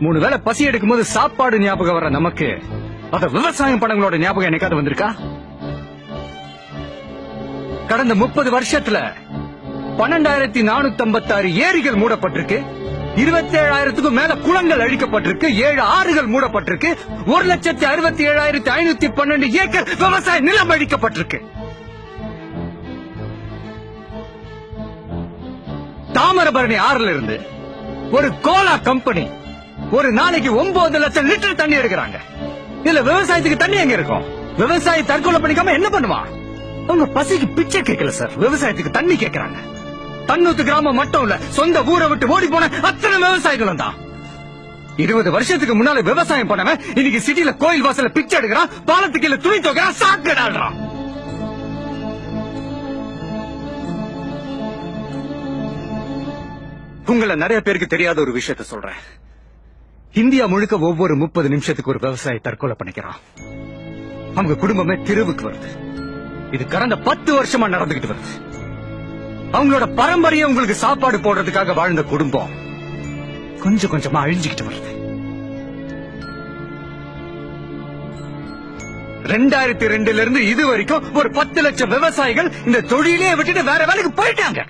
மூணு வேளை பசி எடுக்கும் போது சாப்பாடு ஞாபகம் வர நமக்கு. அத விவசாயம் படங்களோட ஞாபகம் என்னைக்காவது வந்திருக்கா? கடந்த முப்பது வருஷத்துல பன்னெண்டாயிரத்தி நானூத்தி ஐம்பத்தாறு ஏரிகள் மூடப்பட்டிருக்கு. இருபத்தி ஏழாயிரத்துக்கும் மேல குளங்கள் அழிக்கப்பட்டிருக்கு. ஏழு ஆறுகள் மூடப்பட்டிருக்கு. ஒரு லட்சத்தி அறுபத்தி ஏழாயிரத்தி ஐநூத்தி பன்னெண்டு ஏக்கர் விவசாய நிலம் அழிக்கப்பட்டிருக்கு. தாமிரபரணி ஆறுல இருந்து ஒரு கோலா கம்பெனி ஒரு நாளைக்கு ஒன்பது லட்சம் லிட்டர் தண்ணி எடுக்கிறாங்க. இதுல விவசாயத்துக்கு தண்ணி எங்க இருக்கும்? விவசாயி தற்கொலை பண்ணிக்காம என்ன பண்ணுவான் அவங்க பசிக்கு பிச்சை கேட்கல சார் விவசாயத்துக்கு தண்ணி கேட்கறாங்க. தன்னூத்து கிராமம் மட்டும் இல்ல சொந்த ஊரை விட்டு ஓடி போன அத்தனை விவசாயிகளும் தான். இருபது வருஷத்துக்கு முன்னால விவசாயம் பண்ணவன் இன்னைக்கு சிட்டில கோயில் வாசல பிச்சை எடுக்கிறான் பாலத்துக்கு கீழ துணி தோக்கிறான் சாக்கடாடுறான் உங்களை நிறைய பேருக்கு தெரியாத ஒரு விஷயத்த சொல்றேன். இந்தியா முழுக்க ஒவ்வொரு முப்பது நிமிஷத்துக்கு ஒரு விவசாயி தற்கொலை பண்ணிக்கிறான். அவங்க குடும்பமே தெருவுக்கு வருது. இது கடந்த பத்து வருஷமா நடந்துகிட்டு வருது. அவங்களோட பரம்பரையை உங்களுக்கு சாப்பாடு போடுறதுக்காக வாழ்ந்த குடும்பம். கொஞ்சம் கொஞ்சமா அழிஞ்சுக்கிட்டு வருது. ரெண்டாயிரத்தி ரெண்டுல இருந்து இது வரைக்கும் ஒரு பத்து லட்சம் விவசாயிகள் இந்த தொழிலே விட்டுட்டு வேற வேலைக்கு போயிட்டாங்க.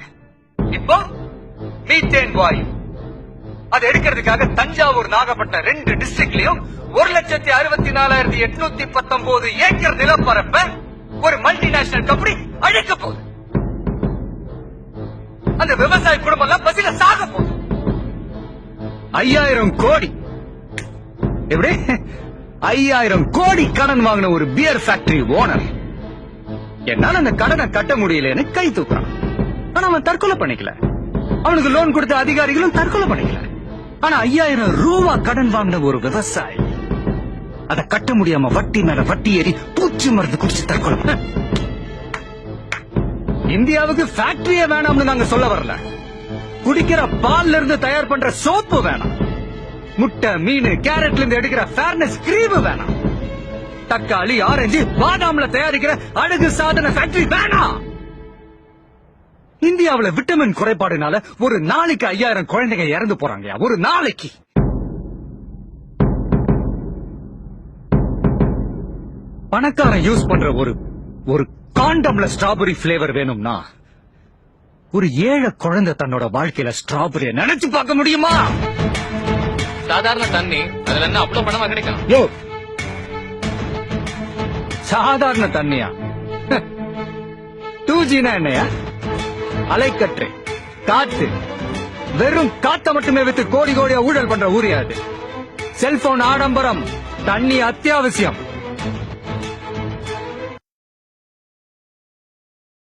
இப்போ மீத்தேன் வாயு. அதை எடுக்கிறதுக்காக தஞ்சாவூர் நாகப்பட்டினம் ரெண்டு டிஸ்ட்ரிக்ட்லயும் ஒரு லட்சத்தி அறுபத்தி நாலாயிரத்தி எட்நூத்தி பத்தொன்பது ஏக்கர் நிலப்பரப்ப ஒரு மல்டிநேஷனல் கம்பெனி அழிக்க போகுது. அந்த விவசாய குடும்பம் எல்லாம் பசியில சாக போகுது. ஐயாயிரம் கோடி. எப்படி? ஐயாயிரம் கோடி கடன் வாங்கின ஒரு பியர் ஃபேக்டரி ஓனர் என்னால அந்த கடனை கட்ட முடியலன்னு கை தூக்குறான். ஆனா அவன் தற்கொலை பண்ணிக்கல. அவனுக்கு லோன் கொடுத்த அதிகாரிகளும் தற்கொலை பண்ணிக்கல. ஆனா ஐயாயிரம் ரூபா கடன் வாங்கின ஒரு விவசாயி. அதை கட்ட முடியாம வட்டி மேல வட்டி ஏறி பூச்சி மருந்து குடிச்சு தற்கொலை. இந்தியாவுக்கு ஃபேக்டரியே வேணாம்னு நாங்க சொல்ல வரல. குடிக்கிற பால்ல இருந்து தயார் பண்ற சோப்பு வேணாம். முட்டை மீன் கேரட்ல இருந்து எடுக்கிற ஃபேர்னஸ் கிரீம் வேணாம். தக்காளி ஆரஞ்சு பாதாம்ல தயாரிக்கிற அழகு சாதன ஃபேக்டரி வேணாம். இந்தியாவுல விட்டமின் குறைபாடுனால ஒரு நாளைக்கு ஐயாயிரம் குழந்தைங்க இறந்து போறாங்க ஒரு நாளைக்கு. பணக்காரன் யூஸ் பண்ற ஒரு ஒரு காண்டம்ல ஸ்ட்ராபெரி ஃபிளேவர் வேணும்னா ஒரு ஏழை குழந்தை தன்னோட வாழ்க்கையில ஸ்ட்ராபெரிய நினைச்சு பார்க்க முடியுமா? சாதாரண தண்ணி அதுல என்ன அவ்வளவு பணமா கிடைக்கும் யோ! சாதாரண தண்ணியா? டூ ஜினா என்னையா அலைக்கற்று காத்து வெறும் காத்த மட்டுமே வித்து கோடி கோடியா ஊழல் பண்ற ஊரியாது செல்போன் ஆடம்பரம் தண்ணி அத்தியாவசியம்.